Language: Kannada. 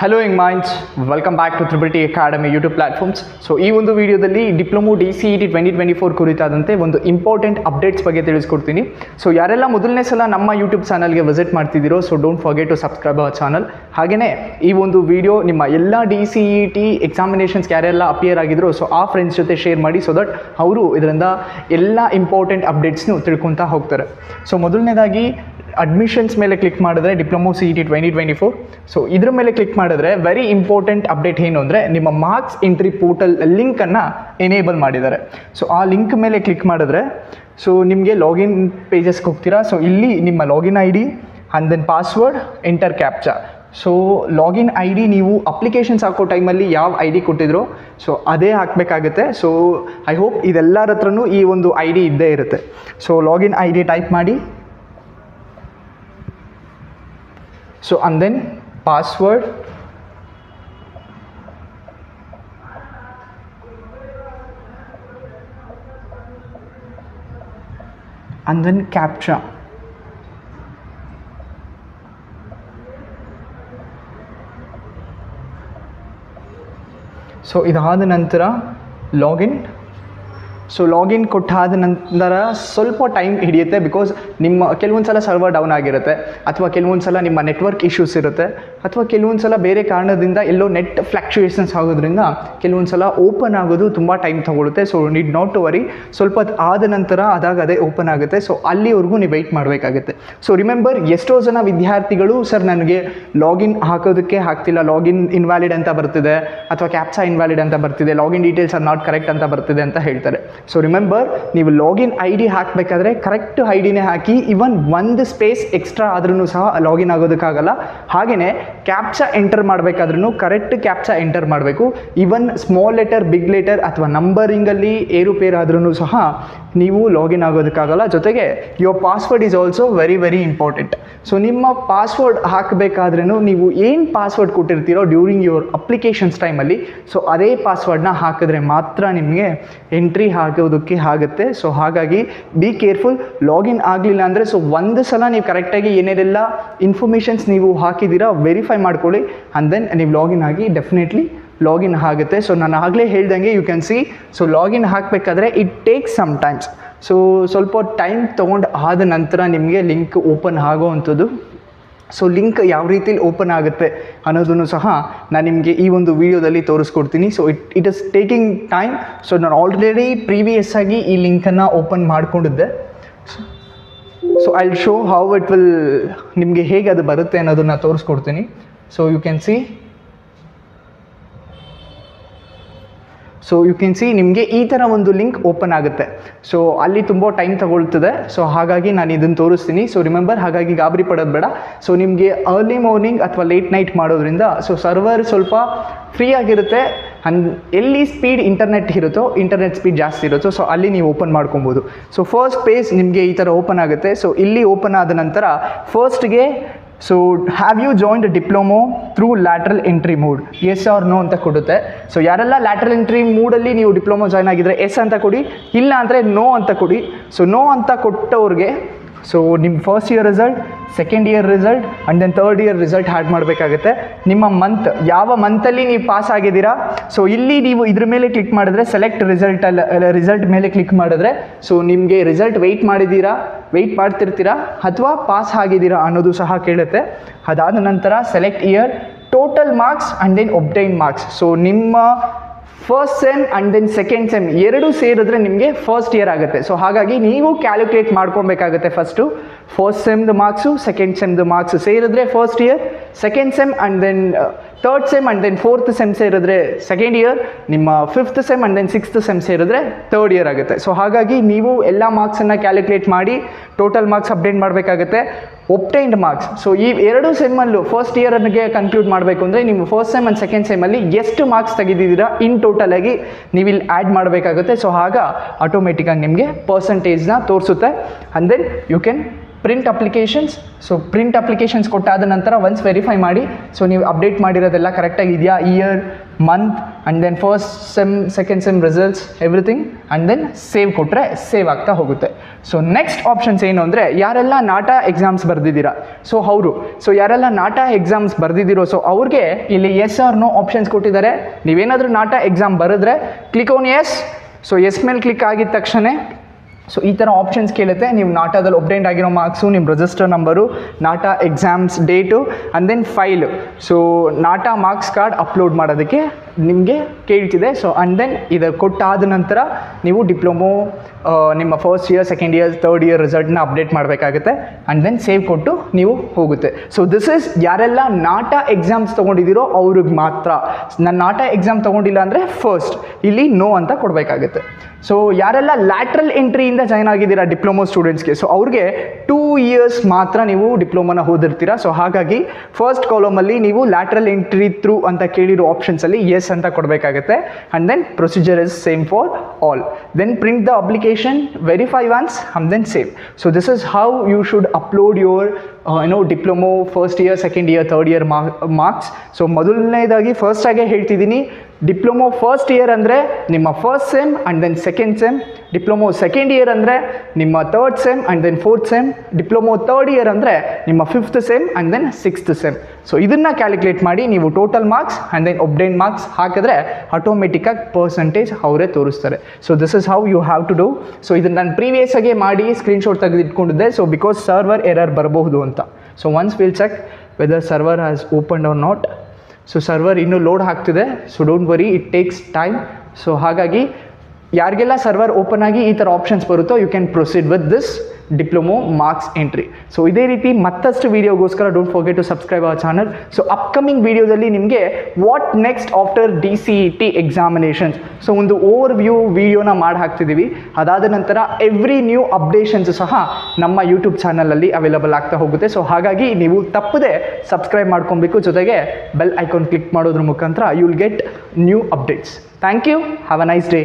ಹಲೋ ಇಂಗ್ ಮೈಂಡ್ಸ್ ವೆಲ್ಕಮ್ ಬ್ಯಾಕ್ ಟು ತ್ರಿಬಿಟಿ ಅಕಾಡೆಮಿ ಯೂಟ್ಯೂಬ್ ಪ್ಲಾಟ್ಫಾರ್ಮ್ಸ್ ಸೊ ಈ ಒಂದು ವಿಡಿಯೋದಲ್ಲಿ diploma D C E T twenty twenty four ಕುರಿತಾದಂತೆ ಒಂದು ಇಂಪಾರ್ಟೆಂಟ್ ಅಪ್ಡೇಟ್ಸ್ ಬಗ್ಗೆ ತಿಳಿಸ್ಕೊಡ್ತೀನಿ. ಸೊ ಯಾರೆಲ್ಲ ಮೊದಲನೇ ಸಲ ನಮ್ಮ ಯೂಟ್ಯೂಬ್ ಚಾನಲ್ಗೆ visit ಮಾಡ್ತಿದ್ದೀರೋ so don't forget to subscribe our channel ಹಾಗೆಯೇ ಈ ಒಂದು ವಿಡಿಯೋ ನಿಮ್ಮ ಎಲ್ಲ ಡಿ ಸಿ ಇ ಟಿ ಎಕ್ಸಾಮಿನೇಷನ್ಸ್ಗೆ ಯಾರೆಲ್ಲ ಅಪಿಯರ್ ಆಗಿದ್ರು ಸೊ ಆ ಫ್ರೆಂಡ್ಸ್ ಜೊತೆ ಶೇರ್ ಮಾಡಿ ಸೊ ದಟ್ ಅವರು ಇದರಿಂದ ಎಲ್ಲ ಇಂಪಾರ್ಟೆಂಟ್ ಅಪ್ಡೇಟ್ಸ್ನು ತಿಳ್ಕೊತಾ ಹೋಗ್ತಾರೆ. ಸೊ ಮೊದಲನೇದಾಗಿ ಅಡ್ಮಿಷನ್ಸ್ ಮೇಲೆ ಕ್ಲಿಕ್ ಮಾಡಿದ್ರೆ diploma C E T twenty twenty four so ಇದ್ರ ಮೇಲೆ ಕ್ಲಿಕ್ ಮಾಡಿದ್ರೆ ವೆರಿ ಇಂಪಾರ್ಟೆಂಟ್ ಅಪ್ಡೇಟ್ ಏನು ಅಂದರೆ ನಿಮ್ಮ ಮಾರ್ಕ್ಸ್ ಎಂಟ್ರಿ ಪೋರ್ಟಲ್ ಲಿಂಕನ್ನು ಎನೇಬಲ್ ಮಾಡಿದ್ದಾರೆ. ಸೊ ಆ ಲಿಂಕ್ ಮೇಲೆ ಕ್ಲಿಕ್ ಮಾಡಿದ್ರೆ ಸೊ ನಿಮಗೆ ಲಾಗಿನ್ ಪೇಜಸ್ಗೆ ಹೋಗ್ತೀರಾ? ಸೊ ಇಲ್ಲಿ ನಿಮ್ಮ login I D and then password enter captcha so login I D ನೀವು ಅಪ್ಲಿಕೇಶನ್ಸ್ ಹಾಕೋ ಟೈಮಲ್ಲಿ ಯಾವ ಐ ಡಿ ಕೊಟ್ಟಿದ್ರು ಸೊ ಅದೇ ಹಾಕಬೇಕಾಗುತ್ತೆ. ಸೊ ಐ ಹೋಪ್ ಇದೆಲ್ಲರ ಹತ್ರನೂ ಈ ಒಂದು ಐ ಡಿ ಇದ್ದೇ ಇರುತ್ತೆ. So login I D type ಮಾಡಿ so and then password and then captcha so ಇದಾದ ನಂತರ ಲಾಗಿನ್ ಸೊ ಲಾಗಿನ್ ಕೊಟ್ಟಾದ ನಂತರ ಸ್ವಲ್ಪ ಟೈಮ್ ಹಿಡಿಯುತ್ತೆ ಬಿಕಾಸ್ ನಿಮ್ಮ ಕೆಲವೊಂದು ಸಲ ಸರ್ವರ್ ಡೌನ್ ಆಗಿರುತ್ತೆ ಅಥವಾ ಕೆಲವೊಂದು ಸಲ ನಿಮ್ಮ ನೆಟ್ವರ್ಕ್ ಇಶ್ಯೂಸ್ ಇರುತ್ತೆ ಅಥವಾ ಕೆಲವೊಂದು ಸಲ ಬೇರೆ ಕಾರಣದಿಂದ ಎಲ್ಲೋ ನೆಟ್ ಫ್ಲಕ್ಚುಯೇಷನ್ಸ್ ಆಗೋದ್ರಿಂದ ಕೆಲವೊಂದು ಸಲ ಓಪನ್ ಆಗೋದು ತುಂಬ time ತೊಗೊಳುತ್ತೆ. So need not to worry ಸ್ವಲ್ಪ ಆದ ನಂತರ ಅದಾಗ ಅದೇ ಓಪನ್ ಆಗುತ್ತೆ. ಸೊ ಅಲ್ಲಿವರೆಗೂ ನೀವು ವೆಯ್ಟ್ ಮಾಡಬೇಕಾಗುತ್ತೆ. ಸೊ ರಿಮೆಂಬರ್ ಎಷ್ಟೋ ಜನ ವಿದ್ಯಾರ್ಥಿಗಳು ಸರ್ ನನಗೆ ಲಾಗಿನ್ ಹಾಕೋದಕ್ಕೆ ಹಾಕ್ತಿಲ್ಲ. ಲಾಗಿನ್ ಇನ್ವ್ಯಾಲಿಡ್ ಅಂತ ಬರ್ತಿದೆ ಅಥವಾ ಕ್ಯಾಪ್ಸಾ ಇನ್ವ್ಯಾಲಿಡ್ ಅಂತ ಬರ್ತಿದೆ. Login details are not correct ಅಂತ ಬರ್ತಿದೆ ಅಂತ ಹೇಳ್ತಾರೆ. ಸೊ ರಿಮೆಂಬರ್ ನೀವು ಲಾಗಿನ್ ಐ ಡಿ ಹಾಕಬೇಕಾದ್ರೆ ಕರೆಕ್ಟ್ ಐ ಡಿನೇ ಹಾಕಿ ಇವನ್ ಒಂದು ಸ್ಪೇಸ್ ಎಕ್ಸ್ಟ್ರಾ ಆದ್ರೂ ಸಹ ಲಾಗಿನ್ ಆಗೋದಕ್ಕಾಗಲ್ಲ. ಹಾಗೆಯೇ ಕ್ಯಾಪ್ಚಾ ಎಂಟರ್ ಮಾಡಬೇಕಾದ್ರೂ ಕರೆಕ್ಟ್ ಕ್ಯಾಪ್ಚಾ ಎಂಟರ್ ಮಾಡಬೇಕು. Even small letter big letter ಅಥವಾ ನಂಬರಿಂಗಲ್ಲಿ ಏರುಪೇರು ಆದ್ರೂ ಸಹ ನೀವು ಲಾಗಿನ್ ಆಗೋದಕ್ಕಾಗಲ್ಲ. ಜೊತೆಗೆ your password is also very very important so ನಿಮ್ಮ ಪಾಸ್ವರ್ಡ್ ಹಾಕಬೇಕಾದ್ರೂ ನೀವು ಏನು ಪಾಸ್ವರ್ಡ್ ಕೊಟ್ಟಿರ್ತೀರೋ ಡ್ಯೂರಿಂಗ್ ಯುವರ್ ಅಪ್ಲಿಕೇಶನ್ಸ್ ಟೈಮಲ್ಲಿ ಸೊ ಅದೇ ಪಾಸ್ವರ್ಡ್ನ ಹಾಕಿದ್ರೆ ಮಾತ್ರ ನಿಮಗೆ ಎಂಟ್ರಿ ಆಗೋದಕ್ಕೆ ಆಗುತ್ತೆ. ಸೊ ಹಾಗಾಗಿ ಬಿ ಕೇರ್ಫುಲ್ ಲಾಗಿನ್ ಆಗಲಿಲ್ಲ ಅಂದರೆ ಸೊ ಒಂದು ಸಲ ನೀವು ಕರೆಕ್ಟಾಗಿ ಏನೇನೆಲ್ಲ ಇನ್ಫಾರ್ಮೇಷನ್ಸ್ ನೀವು ಹಾಕಿದ್ದೀರಾ ವೆರಿಫೈ ಮಾಡ್ಕೊಳ್ಳಿ. ಆ್ಯಂಡ್ ದೆನ್ ನೀವು ಲಾಗಿನ್ ಆಗಿ ಡೆಫಿನೆಟ್ಲಿ ಲಾಗಿನ್ ಆಗುತ್ತೆ. ಸೊ ನಾನು ಆಗಲೇ ಹೇಳ್ದಂಗೆ you can see so login ಹಾಕಬೇಕಾದ್ರೆ it takes some times so ಸ್ವಲ್ಪ ಟೈಮ್ ತೊಗೊಂಡು ಆದ ನಂತರ ನಿಮಗೆ ಲಿಂಕ್ ಓಪನ್ ಆಗೋ ಅಂಥದ್ದು. ಸೊ ಲಿಂಕ್ ಯಾವ ರೀತಿಲಿ ಓಪನ್ ಆಗುತ್ತೆ ಅನ್ನೋದನ್ನು ಸಹ ನಾನು ನಿಮಗೆ ಈ ಒಂದು ವಿಡಿಯೋದಲ್ಲಿ ತೋರಿಸ್ಕೊಡ್ತೀನಿ. So it it is taking time so ನಾನು ಆಲ್ರೆಡಿ ಪ್ರೀವಿಯಸ್ ಆಗಿ ಈ ಲಿಂಕನ್ನು open ಮಾಡಿಕೊಂಡಿದ್ದೆ. So I show how it will ನಿಮಗೆ ಹೇಗೆ ಅದು ಬರುತ್ತೆ ಅನ್ನೋದನ್ನು ತೋರಿಸ್ಕೊಡ್ತೀನಿ. So you can see so you can see ನಿಮಗೆ ಈ ಥರ ಒಂದು ಲಿಂಕ್ ಓಪನ್ ಆಗುತ್ತೆ. ಸೊ ಅಲ್ಲಿ ತುಂಬ ಟೈಮ್ ತಗೊಳ್ತದೆ. ಸೊ ಹಾಗಾಗಿ ನಾನು ಇದನ್ನು ತೋರಿಸ್ತೀನಿ. ಸೊ ರಿಮೆಂಬರ್ ಹಾಗಾಗಿ ಗಾಬರಿ ಪಡೋದು ಬೇಡ. ಸೊ ನಿಮಗೆ ಅರ್ಲಿ ಮಾರ್ನಿಂಗ್ ಅಥವಾ ಲೇಟ್ ನೈಟ್ ಮಾಡೋದ್ರಿಂದ ಸೊ ಸರ್ವರ್ ಸ್ವಲ್ಪ ಫ್ರೀ ಆಗಿರುತ್ತೆ. ಹನ್, ಎಲ್ಲಿ ಸ್ಪೀಡ್ ಇಂಟರ್ನೆಟ್ ಇರುತ್ತೋ ಇಂಟರ್ನೆಟ್ ಸ್ಪೀಡ್ ಜಾಸ್ತಿ ಇರುತ್ತೋ ಸೊ ಅಲ್ಲಿ ನೀವು ಓಪನ್ ಮಾಡ್ಕೊಬೋದು. ಸೊ ಫಸ್ಟ್ ಪೇಜ್ ನಿಮಗೆ ಈ ಥರ ಓಪನ್ ಆಗುತ್ತೆ. ಸೊ ಇಲ್ಲಿ ಓಪನ್ ಆದ ನಂತರ ಫಸ್ಟ್ಗೆ so have you joined diploma through lateral entry mode yes or no ಅಂತ ಕೊಡುತ್ತೆ. ಸೊ ಯಾರೆಲ್ಲ ಲ್ಯಾಟ್ರಲ್ ಎಂಟ್ರಿ ಮೂಡಲ್ಲಿ ನೀವು ಡಿಪ್ಲೊಮೊ ಜಾಯ್ನ್ ಆಗಿದ್ರೆ ಎಸ್ ಅಂತ ಕೊಡಿ, ಇಲ್ಲ ಅಂದರೆ ನೋ ಅಂತ ಕೊಡಿ. ಸೊ ನೋ ಅಂತ ಕೊಟ್ಟವ್ರಿಗೆ ಸೊ ನಿಮ್ಮ first year result second year result and then third year result add ಮಾಡಬೇಕಾಗುತ್ತೆ. ನಿಮ್ಮ ಮಂತ್ ಯಾವ ಮಂತಲ್ಲಿ ನೀವು ಪಾಸ್ ಆಗಿದ್ದೀರಾ? ಸೊ ಇಲ್ಲಿ ನೀವು ಇದ್ರ ಮೇಲೆ ಕ್ಲಿಕ್ ಮಾಡಿದ್ರೆ ಸೆಲೆಕ್ಟ್ ರಿಸಲ್ಟಲ್ಲಿ ರಿಸಲ್ಟ್ ಮೇಲೆ ಕ್ಲಿಕ್ ಮಾಡಿದ್ರೆ ಸೊ ನಿಮಗೆ ರಿಸಲ್ಟ್ ವೆಯ್ಟ್ ಮಾಡಿದ್ದೀರಾ? ವೆಯ್ಟ್ ಮಾಡ್ತಿರ್ತೀರಾ? ಅಥವಾ ಪಾಸ್ ಆಗಿದ್ದೀರಾ ಅನ್ನೋದು ಸಹ ಕೇಳುತ್ತೆ. ಅದಾದ ನಂತರ select year total marks and then obtain marks so ನಿಮ್ಮ first sem and then second sem ಎರಡು ಸೇರಿದ್ರೆ ನಿಮಗೆ ಫಸ್ಟ್ ಇಯರ್ ಆಗುತ್ತೆ. ಸೊ ಹಾಗಾಗಿ ನೀವು ಕ್ಯಾಲ್ಕುಲೇಟ್ ಮಾಡ್ಕೊಬೇಕಾಗುತ್ತೆ ಫಸ್ಟು ಫಸ್ಟ್ ಸೆಮ್ದು ಮಾರ್ಕ್ಸು ಸೆಕೆಂಡ್ ಸೆಮ್ದು ಮಾರ್ಕ್ಸು ಸೇರಿದ್ರೆ first year second sem and then third sem and then fourth sem ಸೇರಿದ್ರೆ ಸೆಕೆಂಡ್ ಇಯರ್ ನಿಮ್ಮ fifth sem and then sixth sem ಸೇರಿದ್ರೆ ತರ್ಡ್ ಇಯರ್ ಆಗುತ್ತೆ. ಸೊ ಹಾಗಾಗಿ ನೀವು ಎಲ್ಲ ಮಾರ್ಕ್ಸನ್ನು ಕ್ಯಾಲ್ಕುಲೇಟ್ ಮಾಡಿ ಟೋಟಲ್ ಮಾರ್ಕ್ಸ್ ಅಪ್ಡೇಟ್ ಮಾಡಬೇಕಾಗುತ್ತೆ. ಒಪ್ಟೈನ್ಡ್ ಮಾರ್ಕ್ಸ್ ಸೊ ಈ ಎರಡು ಸೆಮ್ಮಲ್ಲೂ ಫಸ್ಟ್ ಇಯರ್ಗೆ ಕನ್ಕ್ಲೂಡ್ ಮಾಡಬೇಕು ಅಂದರೆ ನಿಮ್ಮ ಫಸ್ಟ್ ಸೆಮ್ ಆ್ಯಂಡ್ ಸೆಕೆಂಡ್ ಸೆಮ್ಮಲ್ಲಿ ಎಷ್ಟು ಮಾರ್ಕ್ಸ್ ತೆಗೆದಿದ್ದೀರಾ ಇನ್ ಟೋಟಲ್ ಆಗಿ ನೀವು ಇಲ್ಲಿ ಆ್ಯಡ್ ಮಾಡಬೇಕಾಗುತ್ತೆ. ಸೊ ಆಗ ಆಟೋಮೆಟಿಕ್ಕಾಗಿ ನಿಮಗೆ ಪರ್ಸಂಟೇಜ್ನ ತೋರಿಸುತ್ತೆ. And then you can print applications so print applications ಕೊಟ್ಟಾದ ನಂತರ ಒನ್ಸ್ ವೆರಿಫೈ ಮಾಡಿ ಸೊ ನೀವು ಅಪ್ಡೇಟ್ ಮಾಡಿರೋದೆಲ್ಲ ಕರೆಕ್ಟಾಗಿ ಇದೆಯಾ? Year month and then first sem second sem results everything and then save ಕೊಟ್ಟರೆ ಸೇವ್ ಆಗ್ತಾ ಹೋಗುತ್ತೆ. ಸೊ ನೆಕ್ಸ್ಟ್ ಆಪ್ಷನ್ಸ್ ಏನು ಅಂದರೆ, ಯಾರೆಲ್ಲ ನಾಟಾ ಎಕ್ಸಾಮ್ಸ್ ಬರೆದಿದ್ದೀರಾ? ಸೊ ಅವರು ಸೊ ಯಾರೆಲ್ಲ ನಾಟಾ ಎಕ್ಸಾಮ್ಸ್ ಬರೆದಿದ್ದೀರೋ ಸೊ ಅವ್ರಿಗೆ ಇಲ್ಲಿ ಎಸ್ ಆರ್ ನೋ ಆಪ್ಷನ್ಸ್ ಕೊಟ್ಟಿದ್ದಾರೆ. ನೀವೇನಾದರೂ ನಾಟಾ ಎಕ್ಸಾಮ್ ಬರೆದ್ರೆ click on yes so yes ಮೇಲೆ ಕ್ಲಿಕ್ ಆಗಿದ ತಕ್ಷಣ ಸೊ ಈ ಥರ ಆಪ್ಷನ್ಸ್ ಕೇಳುತ್ತೆ. ನೀವು ನಾಟಾದಲ್ಲಿ ಒಬ್ಟೈಂಡ್ ಆಗಿರೋ ಮಾರ್ಕ್ಸು ನಿಮ್ಮ register number NATA exams date and then file so NATA marks card upload ಮಾಡೋದಕ್ಕೆ ನಿಮಗೆ ಕೇಳ್ತಿದೆ. ಸೊ ಆ್ಯಂಡ್ ದೆನ್ ಇದು ಕೊಟ್ಟಾದ ನಂತರ ನೀವು ಡಿಪ್ಲೊಮೋ ನಿಮ್ಮ first year second year third year ರಿಸಲ್ಟ್ನ update ಮಾಡಬೇಕಾಗುತ್ತೆ. ಆ್ಯಂಡ್ ದೆನ್ ಸೇವ್ ಕೊಟ್ಟು ನೀವು ಹೋಗುತ್ತೆ. ಸೊ ದಿಸ್ ಇಸ್ ಯಾರೆಲ್ಲ ನಾಟಾ ಎಕ್ಸಾಮ್ಸ್ ತೊಗೊಂಡಿದ್ದೀರೋ ಅವ್ರಿಗೆ ಮಾತ್ರ. ನಾನು ನಾಟಾ ಎಕ್ಸಾಮ್ ತೊಗೊಂಡಿಲ್ಲ ಅಂದರೆ ಫಸ್ಟ್ ಇಲ್ಲಿ ನೋ ಅಂತ ಕೊಡಬೇಕಾಗುತ್ತೆ. ಸೊ ಯಾರೆಲ್ಲ ಲ್ಯಾಟ್ರಲ್ ಎಂಟ್ರಿಯಿಂದ ಜಾಯ್ನ್ ಆಗಿದ್ದೀರಾ ಡಿಪ್ಲೊಮೊ ಸ್ಟೂಡೆಂಟ್ಸ್ಗೆ ಸೊ ಅವ್ರಿಗೆ ಟೂ ಇಯರ್ಸ್ ಮಾತ್ರ ನೀವು ಡಿಪ್ಲೊಮೊನ ಓದಿರ್ತೀರಾ. ಸೊ ಹಾಗಾಗಿ ಫಸ್ಟ್ ಕಾಲಮಲ್ಲಿ ನೀವು ಲ್ಯಾಟ್ರಲ್ ಎಂಟ್ರಿ ಥ್ರೂ ಅಂತ ಕೇಳಿರೋ ಆಪ್ಷನ್ಸಲ್ಲಿ ಎಸ್ ಅಂತ ಕೊಡಬೇಕಾಗುತ್ತೆ. And then procedure is same for all then print the application verify once and then save so this is how you should upload your ಏನೋ diploma first year second year third year marks so ಮೊದಲನೇದಾಗಿ ಫಸ್ಟಾಗೆ ಹೇಳ್ತಿದ್ದೀನಿ ಡಿಪ್ಲೊಮೊ ಫಸ್ಟ್ ಇಯರ್ ಅಂದರೆ ನಿಮ್ಮ first sem and then second sem diploma second year ಅಂದರೆ ನಿಮ್ಮ third sem and then fourth sem diploma third year ಅಂದರೆ ನಿಮ್ಮ fifth sem and then sixth sem so ಇದನ್ನು ಕ್ಯಾಲ್ಕುಲೇಟ್ ಮಾಡಿ ನೀವು total marks and then obtain marks ಹಾಕಿದ್ರೆ ಆಟೋಮೆಟಿಕ್ಕಾಗಿ ಪರ್ಸಂಟೇಜ್ ಅವರೇ ತೋರಿಸ್ತಾರೆ. So this is how you have to do so ಇದನ್ನು ನಾನು ಪ್ರೀವಿಯಸ್ಸಾಗೆ ಮಾಡಿ ಸ್ಕ್ರೀನ್ಶಾಟ್ ತೆಗೆದಿಟ್ಕೊಂಡಿದ್ದೆ. ಸೊ ಬಿಕಾಸ್ ಸರ್ವರ್ ಎರರ್ ಬರಬಹುದು ಅಂತ. So once will check whether server has open or not so server ಇನ್ನೂ ಲೋಡ್ ಆಗ್ತಿದೆ so don't worry it takes time so ಹಾಗಾಗಿ, ಯಾರಿಗೆಲ್ಲ ಸರ್ವರ್ ಓಪನ್ ಆಗಿ ಈ ಥರ ಆಪ್ಷನ್ಸ್ ಬರುತ್ತೋ you can proceed with this diploma marks entry. So ಇದೇ ರೀತಿ ಮತ್ತಷ್ಟು ವೀಡಿಯೋಗೋಸ್ಕರ don't forget to subscribe our channel so upcoming ವೀಡಿಯೋದಲ್ಲಿ ನಿಮಗೆ what next after D C E T examinations so ಒಂದು ಓವರ್ ವ್ಯೂ ವೀಡಿಯೋನ ಮಾಡಿ ಹಾಕ್ತಿದ್ದೀವಿ ಅದಾದ ನಂತರ ಎವ್ರಿ ನ್ಯೂ ಅಪ್ಡೇಷನ್ಸ್ ಸಹ ನಮ್ಮ ಯೂಟ್ಯೂಬ್ ಚಾನಲಲ್ಲಿ ಅವೈಲಬಲ್ ಆಗ್ತಾ ಹೋಗುತ್ತೆ. ಸೊ ಹಾಗಾಗಿ ನೀವು ತಪ್ಪದೆ ಸಬ್ಸ್ಕ್ರೈಬ್ ಮಾಡ್ಕೊಬೇಕು. ಜೊತೆಗೆ ಬೆಲ್ ಐಕಾನ್ ಕ್ಲಿಕ್ ಮಾಡೋದ್ರ ಮುಖಾಂತರ you will get new updates thank you have a nice day